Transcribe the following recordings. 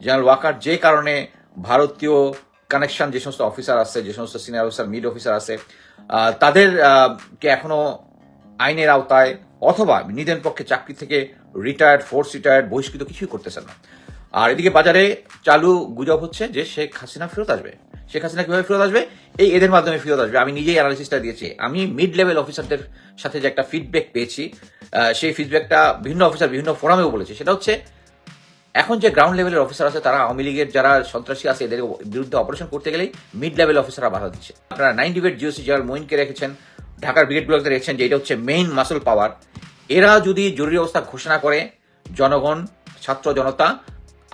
General Waker যে কারণে ভারতীয় কানেকশন যে সমস্ত অফিসার আছে যে সমস্ত সিনিয়র অফিসার মিড অফিসার আছে আহ, তাদের কে এখনও আইনের আওতায় অথবা নিজের পক্ষে চাকরি থেকে রিটায়ার্ড ফোর্স রিটায়ার্ড বহিষ্কৃত কিছুই করতেছেন না। আর এদিকে বাজারে চালু গুজব হচ্ছে যে শেখ হাসিনা ফেরত আসবে। শেখ হাসিনা কীভাবে ফেরত আসবে? এই এদের মাধ্যমে ফেরত আসবে। আমি নিজেই অ্যানালিসিসটা দিয়েছি। আমি মিড লেভেল অফিসারদের সাথে যে একটা ফিডব্যাক পেয়েছি সেই ফিডব্যাকটা বিভিন্ন অফিসার বিভিন্ন ফোরামেও বলেছে। সেটা হচ্ছে এখন যে গ্রাউন্ড লেভেলের অফিসার আছে, তারা আওয়ামী লীগের যারা সন্ত্রাসী আছে, এদের বিরুদ্ধে অপারেশন করতে গেলেই মিড লেভেল অফিসাররা বাধা দিচ্ছে। আপনারা নাইন ডিবেট জিওসি জেনারেল মোইনকে রেখেছেন, ঢাকার ব্রিগেড ব্রিগেডগুলোকে রেখেছেন, যে এটা হচ্ছে মেইন মাসল পাওয়ার এরা যদি জরুরি অবস্থা ঘোষণা করে, জনগণ, ছাত্র জনতা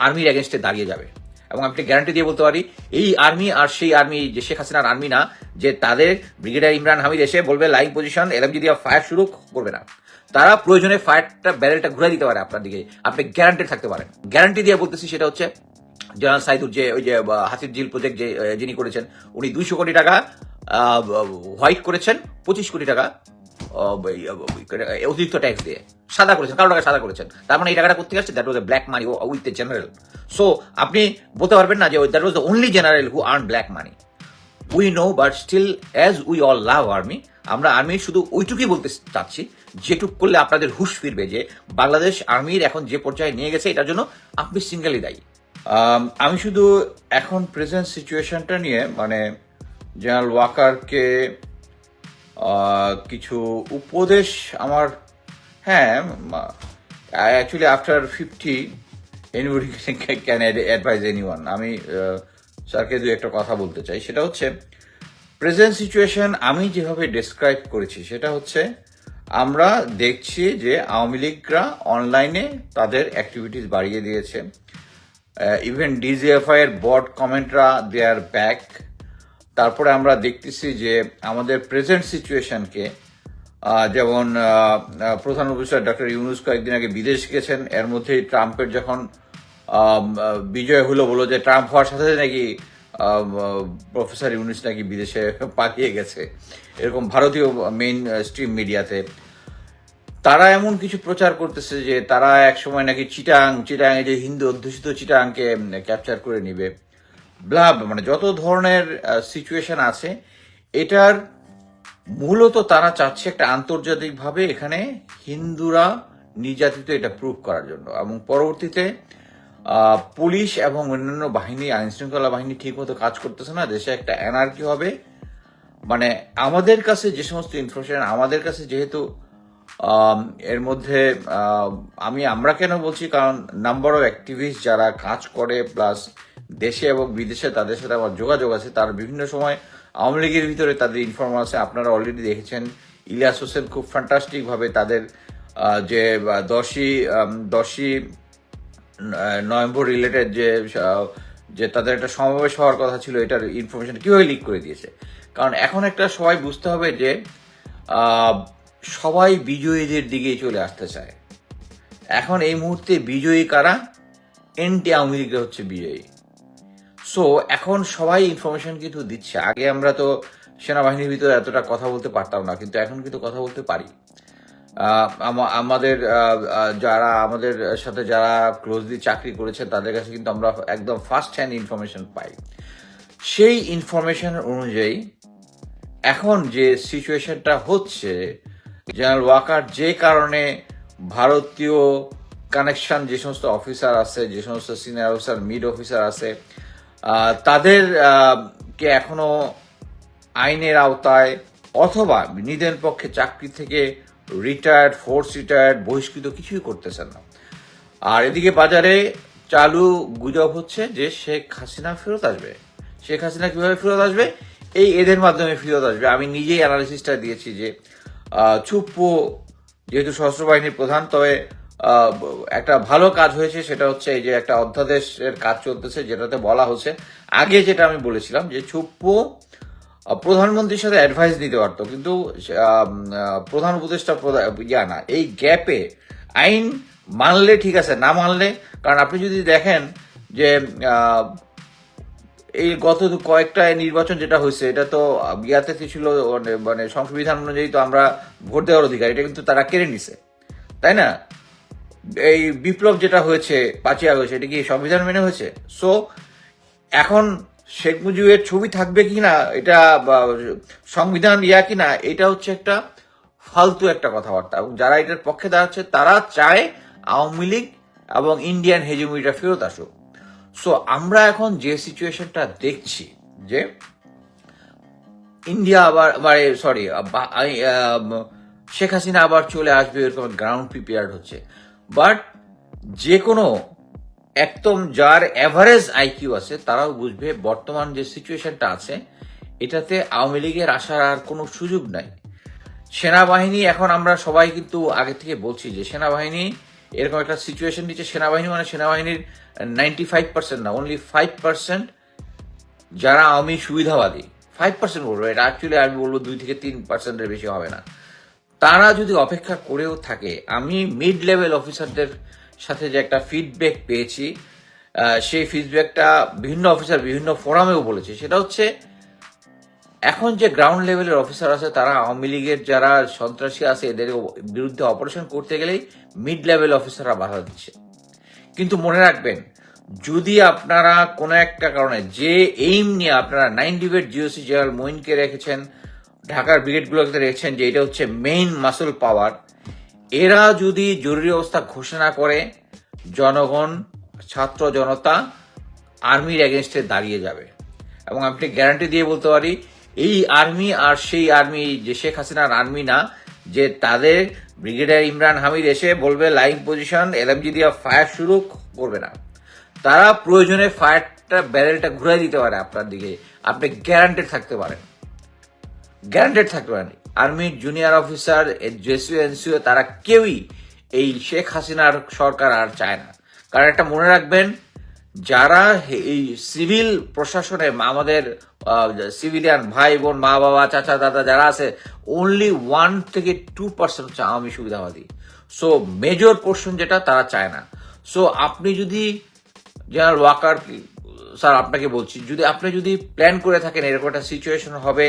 আর্মির এগেনস্টে দাঁড়িয়ে যাবে। এবং আমি গ্যারান্টি দিয়ে বলতে পারি, এই আর্মি আর সেই আর্মি যে শেখ হাসিনার আর্মি না, যে তাদের ব্রিগেডিয়ার ইমরান হামিদ এসে বলবে লাইন পজিশন এলএমজি দিয়ে ফায়ার শুরু করবে না। তারা প্রয়োজনে ফায়ারটা ব্যারেলটা ঘুরে দিতে পারে আপনার দিকে। আপনি গ্যারান্টি থাকতে পারেন। গ্যারান্টি দিয়ে বলতেছি সেটা হচ্ছে জেনারেল সাইদুর যে, ওই যে হাসির জিল প্রজেক্ট যে যিনি করেছেন, উনি দুইশো কোটি টাকা হোয়াইট করেছেন, পঁচিশ কোটি টাকা। অতিরিক্ত ট্যাক্স দিয়ে। সাদা করেছেন কারও টাকা সাদা করেছেন। তার মানে এই টাকাটা করতে আসছে? That was a black money with the general so আপনি বলতে পারবেন না যে that was the only general who earn black money we know but still as we all love army আমরা আর্মি শুধু ওইটুকুই বলতে চাচ্ছি, যেটুক করলে আপনাদের হুশ ফিরবে যে বাংলাদেশ আর্মির এখন যে পর্যায়ে নিয়ে গেছে, এটার জন্য আপনি সিঙ্গেলই দায়ী। আমি শুধু এখন প্রেজেন্ট সিচুয়েশনটা নিয়ে মানে জেনারেল ওয়াকারকে কিছু উপদেশ আমার হ্যাঁ actually after fifty anybody can advise any one আমি স্যারকে দু একটা কথা বলতে চাই। সেটা হচ্ছে প্রেজেন্ট সিচুয়েশন আমি যেভাবে ডেসক্রাইব করেছি, সেটা হচ্ছে, আমরা দেখছি যে আওয়ামী লীগরা অনলাইনে তাদের অ্যাক্টিভিটিস বাড়িয়ে দিয়েছে। ইভেন ডিজিএফআই এর কমেন্টরা দে আর ব্যাক তারপরে আমরা দেখতেছি যে আমাদের প্রেজেন্ট সিচুয়েশনকে যেমন প্রধান অফিসার ডক্টর ইউনুস কয়েকদিন আগে বিদেশ গেছেন, এর মধ্যেই ট্রাম্পের যখন বিজয় হলো বলো যে ট্রাম্প হওয়ার সাথে নাকি প্রফেসর ইউনুস নাকি বিদেশে পালিয়ে গেছে। এরকম ভারতীয় মেইন স্ট্রিম মিডিয়াতে তারা এমন কিছু প্রচার করতেছে যে তারা এক সময় নাকি চিটাং চিটাং যে হিন্দু অধ্যুষিত চিটাংকে ক্যাপচার করে নিবে। ব্লাব মানে যত ধরনের সিচুয়েশন আছে, এটার মূলত তারা চাচ্ছে একটা আন্তর্জাতিকভাবে এখানে হিন্দুরা নির্যাতিত এটা প্রুভ করার জন্য। এবং পরবর্তীতে পুলিশ এবং অন্যান্য বাহিনী আইন শৃঙ্খলা বাহিনী ঠিক মতো কাজ করতেছে না, দেশে একটা এনার্কি হবে। মানে আমাদের কাছে যে সমস্ত ইনফরমেশন আমাদের কাছে যেহেতু এর মধ্যে আমি আমরা কেন বলছি? কারণ নাম্বার অফ অ্যাক্টিভিস্ট যারা কাজ করে প্লাস দেশে এবং বিদেশে তাদের সাথে আমার যোগাযোগ আছে, তার বিভিন্ন সময় আওয়ামী লীগের ভিতরে তাদের ইনফরমেশন আছে। আপনারা অলরেডি দেখেছেন, ইলিয়াস হোসেন খুব ফ্যান্টাস্টিকভাবে তাদের যে দশই দশই নভেম্বর রিলেটেড যে যে তাদের একটা সমাবেশ হওয়ার কথা ছিল, এটার ইনফরমেশন কীভাবে লিক করে দিয়েছে? কারণ এখন একটা সবাই বুঝতে হবে যে সবাই বিজয়ীদের দিকে চলে আসতে চায়। এখন এই মুহূর্তে বিজয়ী কারা? এনটি আওয়ামী লীগরা হচ্ছে বিজয়ী। সো এখন সবাই ইনফরমেশন কিন্তু দিচ্ছে। আগে আমরা তো সেনাবাহিনীর ভিতরে এতটা কথা বলতে পারতাম না, কিন্তু এখন কিন্তু কথা বলতে পারি। আমাদের যারা, আমাদের সাথে যারা ক্লোজলি চাকরি করেছেন তাদের কাছে কিন্তু আমরা একদম ফার্স্ট হ্যান্ড ইনফরমেশন পাই। সেই ইনফরমেশন অনুযায়ী এখন যে সিচুয়েশনটা হচ্ছে জেনারেল ওয়াকার যে কারণে ভারতীয় কানেকশন যে সমস্ত অফিসার আছে, যে সমস্ত সিনিয়র অফিসার, মিড অফিসার আছে তাদের কে এখনও আইনের আওতায় অথবা নিজের পক্ষে চাকরি থেকে রিটায়ার্ড ফোর্স রিটায়ার্ড বহিষ্কৃত কিছুই করতেছেন না। আর এদিকে বাজারে চালু গুজব হচ্ছে যে শেখ হাসিনা ফেরত আসবে। শেখ হাসিনা কীভাবে ফেরত আসবে? এই এদের মাধ্যমে ফেরত আসবে। আমি নিজেই অ্যানালিসিসটা দিয়েছি যে চুপ্পু যেহেতু সশস্ত্র বাহিনীর প্রধান, তবে একটা ভালো কাজ হয়েছে, সেটা হচ্ছে এই যে একটা অধ্যাদেশের কাজ চলতেছে, যেটাতে বলা হচ্ছে, আগে যেটা আমি বলেছিলাম যে চুপ্পু প্রধানমন্ত্রীর সাথে অ্যাডভাইস দিতে পারতো, কিন্তু প্রধান উপদেষ্টা ইয়া না, এই গ্যাপে আইন মানলে ঠিক আছে, না মানলে, কারণ আপনি যদি দেখেন যে এই গত কয়েকটা নির্বাচন যেটা হয়েছে, এটা তো ইয়াতে ছিল, মানে- মানে সংবিধান অনুযায়ী তো আমরা ভোট দেওয়ার অধিকার, এটা কিন্তু তারা কেড়ে নিছে। তাই না? এই বিপ্লব যেটা হয়েছে পাঁচই আগস্ট এটা কি সংবিধান মেনে হয়েছে? সো এখন শেখ মুজিবের ছবি থাকবে কি না, এটা সংবিধান ইয়া কি না, এটা হচ্ছে একটা ফালতু একটা কথাবার্তা। এবং যারা এটার পক্ষে দাঁড়াচ্ছে, তারা চায় আওয়ামী লীগ এবং ইন্ডিয়ান হেজুমিটা ফেরত আসুক। সো আমরা এখন যে সিচুয়েশনটা দেখছি, যে ইন্ডিয়া আবার মানে সরি শেখ হাসিনা আবার চলে আসবে, এরকম গ্রাউন্ড প্রিপেয়ার্ড হচ্ছে। বাট যে কোনো একদম যার অ্যাভারেজ আইকিউ আছে, তারাও বুঝবে বর্তমান যে সিচুয়েশনটা আছে, এটাতে আওয়ামী লীগের আসার আর কোনো সুযোগ নাই। সেনাবাহিনী, এখন আমরা সবাই কিন্তু আগে থেকে বলছি যে, সেনাবাহিনী এরকম একটা সিচুয়েশন নিচ্ছে। সেনাবাহিনী মানে সেনাবাহিনীর নাইনটি ফাইভ পার্সেন্ট না অনলি ফাইভ পার্সেন্ট যারা আওয়ামী সুবিধাবাদী। ফাইভ পার্সেন্ট বলব, এটা অ্যাকচুয়ালি আমি বলব দুই থেকে তিন পার্সেন্টের বেশি হবে না। তারা যদি অপেক্ষা করেও থাকে, আমি মিড লেভেল অফিসারদের সাথে যে একটা ফিডব্যাক পেয়েছি সেই ফিডব্যাকটা বিভিন্ন অফিসার বিভিন্ন ফোরামেও বলেছে। সেটা হচ্ছে, এখন যে গ্রাউন্ড লেভেলের অফিসার আছে, তারা আওয়ামী লীগের যারা সন্ত্রাসী আছে, এদের বিরুদ্ধে অপারেশন করতে গেলেই মিড লেভেল অফিসাররা বাধা দিচ্ছে। কিন্তু মনে রাখবেন, যদি আপনারা কোনো একটা কারণে, যে এইম নিয়ে আপনারা নাইন ডিবেট জিওসি জেনারেল মইনকে রেখেছেন, ঢাকার ব্রিগেডগুলোকে রেখেছেন, যে এটা হচ্ছে মেইন মাসল পাওয়ার এরা যদি জরুরি অবস্থা ঘোষণা করে, জনগণ, ছাত্র জনতা আর্মির এগেনস্টে দাঁড়িয়ে যাবে। এবং আপনি গ্যারান্টি দিয়ে বলতে পারি, এই আর্মি আর সেই আর্মি যে শেখ হাসিনার আর্মি না যে তাদের ব্রিগেডিয়ার ইমরান হামিদ এসে বলবে লাইন পজিশন এলএমজি দিয়ে ফায়ার শুরু করবে না। তারা প্রয়োজনে ফায়ারটা ব্যারেলটা ঘুরে দিতে পারে আপনার দিকে। আপনি গ্যারান্টেড থাকতে পারেন। গ্যারান্টেড থাকতে পারেন। Army junior officer JCO NCO তারা কেউই এই শেখ হাসিনার সরকার আর চায় না। কারণ একটা মনে রাখবেন, যারা এই সিভিল প্রশাসনে আমাদের সিভিলিয়ান ভাই বোন মা বাবা, চাচা, দাদা যারা আছে অনলি ওয়ান থেকে টু পার্সেন্ট হচ্ছে আওয়ামী সুবিধাবাদী। সো মেজর পোর্শন যেটা, তারা চায় না। সো আপনি যদি জেনারেল ওয়াকার স্যার আপনাকে বলছি, যদি আপনি যদি প্ল্যান করে থাকেন, এরকম একটা সিচুয়েশন হবে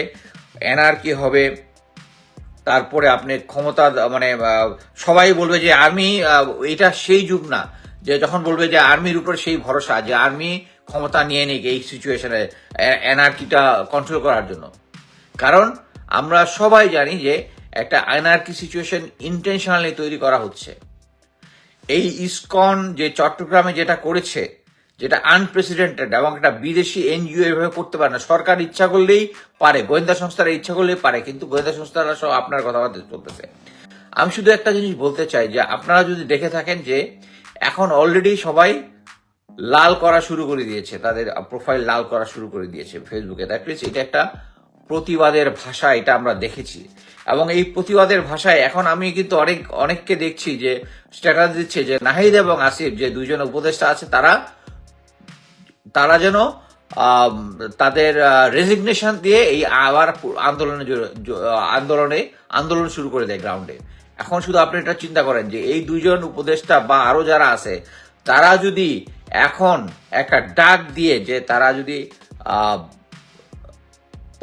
এনআরকি হবে, তারপরে আপনি ক্ষমতা মানে সবাই বলবে যে আর্মি এটা সেই যুগ না। যে যখন বলবে যে আর্মির উপর সেই ভরসা, যে আর্মি ক্ষমতা নিয়ে নিক এই সিচুয়েশনে এনআরকিটা কন্ট্রোল করার জন্য। কারণ আমরা সবাই জানি যে একটা এনআরকি সিচুয়েশন ইন্টেনশনালি তৈরি করা হচ্ছে। এই ইসকন যে চট্টগ্রামে যেটা করেছে, যেটা আনপ্রেসিডেন্টেড এবং একটা বিদেশি এনজিও এভাবে করতে পারে না, সরকার ইচ্ছা করলেই পারে, গোয়েন্দা সংস্থারা ইচ্ছা করলেই পারে, কিন্তু গোয়েন্দা সংস্থারা সব আপনার কথাবার্তা চলতেছে। আমি শুধু একটা জিনিস বলতে চাই যে আপনারা যদি দেখে থাকেন যে এখন অলরেডি সবাই লাল করা শুরু করে দিয়েছে, তাদের প্রোফাইল লাল করা শুরু করে দিয়েছে ফেসবুকে দ্যাট এটা একটা প্রতিবাদের ভাষা, এটা আমরা দেখেছি। এবং এই প্রতিবাদের ভাষায় এখন আমি কিন্তু অনেক, অনেককে দেখছি যে স্ট্যাটাস দিচ্ছে যে নাহিদ এবং আসিফ, যে দুজন উপদেষ্টা আছে, তারা তারা যেন তাদের রেজিগনেশন দিয়ে এই আবার আন্দোলনে আন্দোলনে আন্দোলন শুরু করে দেয় গ্রাউন্ডে এখন শুধু আপনি এটা চিন্তা করেন যে, এই দুজন উপদেষ্টা বা আরও যারা আছে, তারা যদি এখন একটা ডাক দিয়ে যে তারা যদি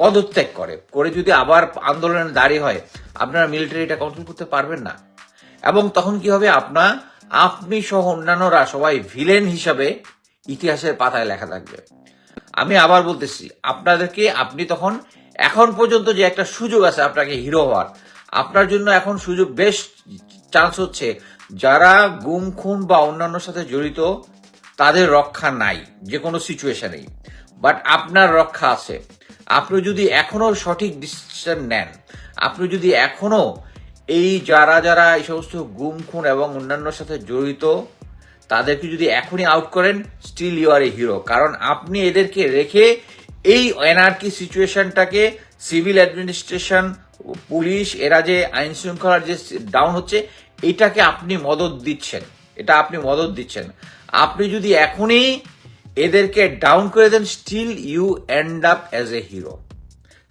পদত্যাগ করে করে যদি আবার আন্দোলনে দাঁড়িয়ে হয়, আপনারা মিলিটারি এটা কন্ট্রোল করতে পারবেন না। এবং তখন কি হবে? আপনা, আপনি সহ অন্যান্যরা সবাই ভিলেন হিসাবে ইতিহাসের পাতায় লেখা থাকবে। আমি আবার বলতেছি, আপনাদেরকে আপনি তখন, এখন পর্যন্ত যে একটা সুযোগ আছে আপনাকে হিরো হওয়ার, আপনার জন্য এখন সুযোগ বেশ চান্স হচ্ছে। যারা গুম, খুন বা অন্যান্যর সাথে জড়িত তাদের রক্ষা নাই যে কোনো সিচুয়েশনেই বাট আপনার রক্ষা আছে। আপনি যদি এখনও সঠিক ডিসিশন নেন, আপনি যদি এখনও এই যারা যারা এই সমস্ত গুম, খুন এবং অন্যান্যর সাথে জড়িত, তাদেরকে যদি এখনই আউট করেন still you are a hero কারণ আপনি এদেরকে রেখে এই এনআরকি সিচুয়েশনটাকে সিভিল অ্যাডমিনিস্ট্রেশন পুলিশ এরা যে আইন শৃঙ্খলার যে ডাউন হচ্ছে, এটাকে আপনি মদত দিচ্ছেন। এটা আপনি মদত দিচ্ছেন। আপনি যদি এখনই এদেরকে ডাউন করে দেন still you end up as a hero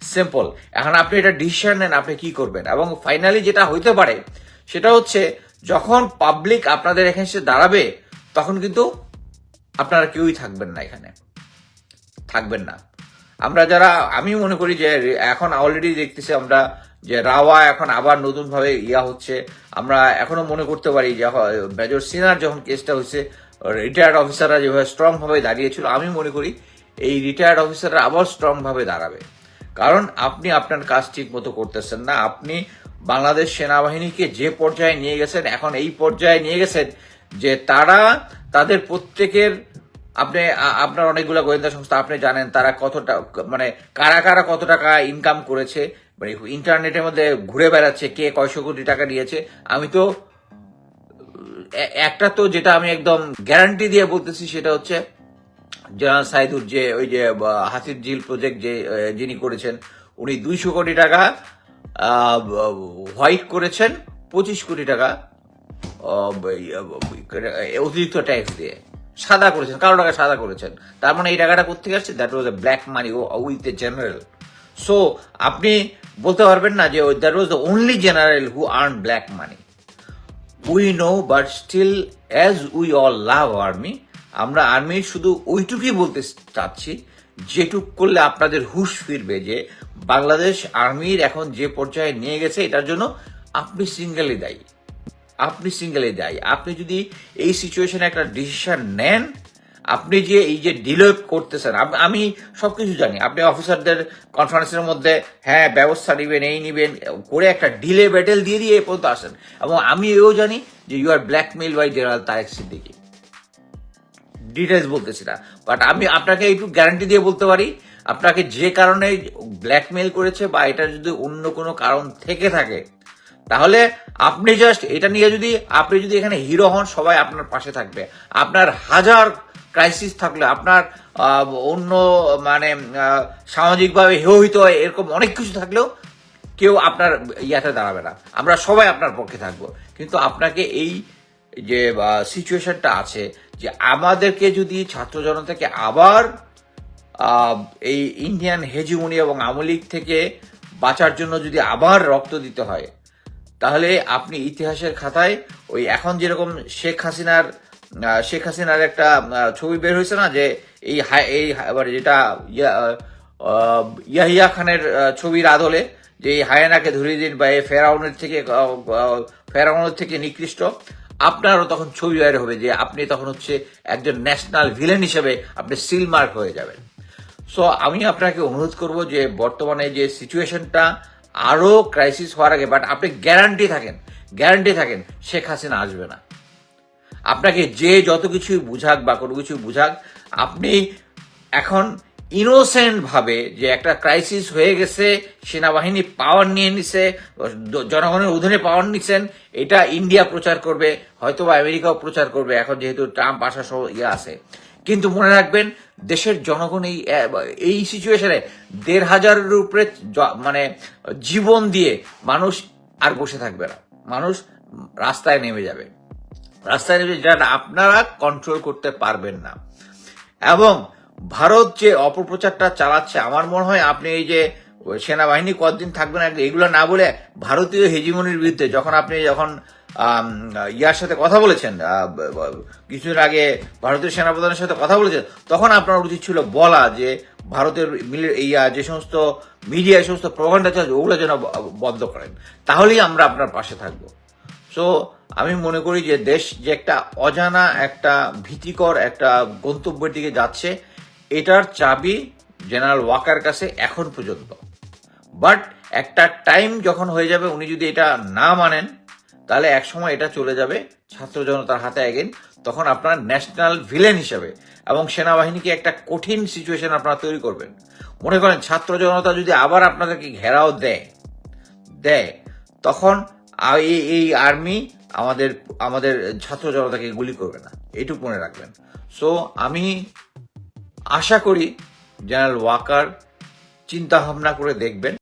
simple এখন আপনি এটা ডিসিশন নেন, আপনি কি করবেন? এবং ফাইনালি যেটা হইতে পারে, সেটা হচ্ছে যখন পাবলিক আপনাদের এখানে এসে দাঁড়াবে, তখন কিন্তু আপনারা কেউই থাকবেন না এখানে। থাকবেন না। আমরা যারা, আমি মনে করি যে এখন অলরেডি দেখতেছি আমরা যে রাওয়া এখন আবার নতুনভাবে ইয়া হচ্ছে। আমরা এখনও মনে করতে পারি যে মেজর সিনার যখন কেসটা হয়েছে রিটায়ার্ড অফিসাররা যেভাবে স্ট্রং ভাবে দাঁড়িয়েছিল, আমি মনে করি এই রিটায়ার্ড অফিসাররা আবার স্ট্রং ভাবে দাঁড়াবে। কারণ আপনি আপনার কাজ ঠিক মতো করতেছেন না। আপনি বাংলাদেশ সেনাবাহিনীকে যে পর্যায়ে নিয়ে গেছেন, এখন এই পর্যায়ে নিয়ে গেছেন যে তারা তাদের প্রত্যেকের, আপনি আপনার অনেকগুলো গোয়েন্দা সংস্থা, আপনি জানেন তারা কতটা মানে কারা কারা কত টাকা ইনকাম করেছে মানে ইন্টারনেটের মধ্যে ঘুরে বেড়াচ্ছে, কে কয়শো কোটি টাকা নিয়েছে আমি তো একটা তো যেটা আমি একদম গ্যারান্টি দিয়ে বলতেছি সেটা হচ্ছে, জেনারেল সাইদুর যে, ওই যে হাসির ঝিল প্রজেক্ট যে যিনি করেছেন, উনি দুইশো কোটি টাকা হোয়াইট করেছেন, পঁচিশ কোটি টাকা অতিরিক্ত ট্যাক্স দিয়ে। সাদা করেছেন কারও টাকা সাদা করেছেন। তার মানে এই টাকাটা কোথেকে আসছে? That was a black money with a general so আপনি বলতে পারবেন না যে that was the only general who earn black money we know but still as we all love army আমরা আর্মির শুধু ওইটুকুই বলতে চাচ্ছি, যেটুক করলে আপনাদের হুশ ফিরবে যে বাংলাদেশ আর্মির এখন যে পর্যায়ে নিয়ে গেছে, এটার জন্য আপনি সিঙ্গেলি দায়ী। আপনি সিঙ্গেলি দায়ী। আপনি যদি এই সিচুয়েশনে একটা ডিসিশন নেন আপনি যে এই যে ডিলে করতেছেন, আম- আমি সবকিছু জানি। আপনি অফিসারদের কনফারেন্সের মধ্যে হ্যাঁ ব্যবস্থা নেবেন, এই নেবেন, করে একটা ডিলে ব্যাটেল দিয়ে দিয়ে এ পর্যন্ত আসেন। এবং আমি এও জানি যে you are blackmail by general Tareq Siddiqui details বলতেছি না। বাট আমি আপনাকে একটু গ্যারান্টি দিয়ে বলতে পারি, আপনাকে যে কারণে ব্ল্যাকমেল করেছে বা এটা যদি অন্য কোনো কারণ থেকে থাকে, তাহলে আপনি জাস্ট এটা নিয়ে যদি, আপনি যদি এখানে হিরো হন, সবাই আপনার পাশে থাকবে। আপনার হাজার ক্রাইসিস থাকলে আপনার অন্য মানে সামাজিকভাবে হেহিত হয়, এরকম অনেক কিছু থাকলেও কেউ আপনার ইয়াতে দাঁড়াবে না। আমরা সবাই আপনার পক্ষে থাকব। কিন্তু আপনাকে এই যে সিচুয়েশনটা আছে যে, আমাদেরকে যদি ছাত্র জনতাকে আবার এই ইন্ডিয়ান হেজিমনি এবং আওয়ামী থেকে বাঁচার জন্য যদি আবার রক্ত দিতে হয়, তাহলে আপনি ইতিহাসের খাতায় ওই এখন যেরকম শেখ হাসিনার শেখ হাসিনার একটা ছবি বের হয়েছে না, যে এই এই যেটা ইয়া- ইয়াহিয়া খানের ছবির আদলে যে এই হায়ানাকে ধরিয়ে দিন বা এই ফেরাউনের থেকে ফেরাউনের থেকে নিকৃষ্ট, আপনারও তখন ছবি বের হবে যে আপনি তখন হচ্ছে একজন ন্যাশনাল ভিলেন হিসেবে আপনি সিলমার্ক হয়ে যাবেন। সো আমি আপনাকে অনুরোধ করব যে বর্তমানে যে সিচুয়েশনটা আরও ক্রাইসিস হওয়ার আগে বাট আপনি গ্যারান্টি থাকেন গ্যারান্টি থাকেন, শেখ হাসিনা আসবে না। আপনাকে যে যত কিছুই বুঝাক বা কোনো কিছু বুঝাক, আপনি এখন ইনোসেন্ট ভাবে যে একটা ক্রাইসিস হয়ে গেছে, সেনাবাহিনী পাওয়ার নিয়ে নিছে, জনগণের অধীনে পাওয়ার নিচ্ছেন এটা ইন্ডিয়া প্রচার করবে হয়তো বা আমেরিকাও প্রচার করবে, এখন যেহেতু ট্রাম্প আসা সহ ইয়ে আছে। কিন্তু মনে রাখবেন, দেশের জনগণ এই এই সিচুয়েশনে দেড় হাজারের উপরে মানে জীবন দিয়ে মানুষ আর বসে থাকবে না। মানুষ রাস্তায় নেমে যাবে। রাস্তায় নেমে যেটা আপনারা কন্ট্রোল করতে পারবেন না। এবং ভারত যে অপপ্রচারটা চালাচ্ছে, আমার মনে হয় আপনি এই যে সেনাবাহিনী কতদিন থাকবে না, এগুলো না বলে ভারতীয় হেজিমনির বিরুদ্ধে যখন আপনি যখন ইয়ার সাথে কথা বলেছেন কিছুদিন আগে ভারতীয় সেনাপ্রধানের সাথে কথা বলেছেন, তখন আপনার উচিত ছিল বলা যে ভারতের ইয়া যে সমস্ত মিডিয়া এই সমস্ত প্রভান্ডা চলছে ওগুলো যেন বন্ধ করেন। তাহলেই আমরা আপনার পাশে থাকব। সো আমি মনে করি যে দেশ যে একটা অজানা, একটা ভীতিকর, একটা গন্তব্যের দিকে যাচ্ছে, এটার চাবি জেনারেল ওয়াকার কাছে এখন পর্যন্ত। বাট একটা টাইম যখন হয়ে যাবে, উনি যদি এটা না মানেন, তাহলে একসময় এটা চলে যাবে ছাত্র জনতার হাতে এগেন তখন আপনার ন্যাশনাল ভিলেন হিসেবে এবং সেনাবাহিনীকে একটা কঠিন সিচুয়েশন আপনারা তৈরি করবেন। মনে করেন ছাত্র জনতা যদি আবার আপনাদেরকে ঘেরাও দেয় দেয়, তখন আ- এই এই আর্মি আমাদের আমাদের ছাত্র জনতাকে গুলি করবে না। এটুকু মনে রাখবেন। সো আমি আশা করি জেনারেল ওয়াকার চিন্তা ভাবনা করে দেখবেন।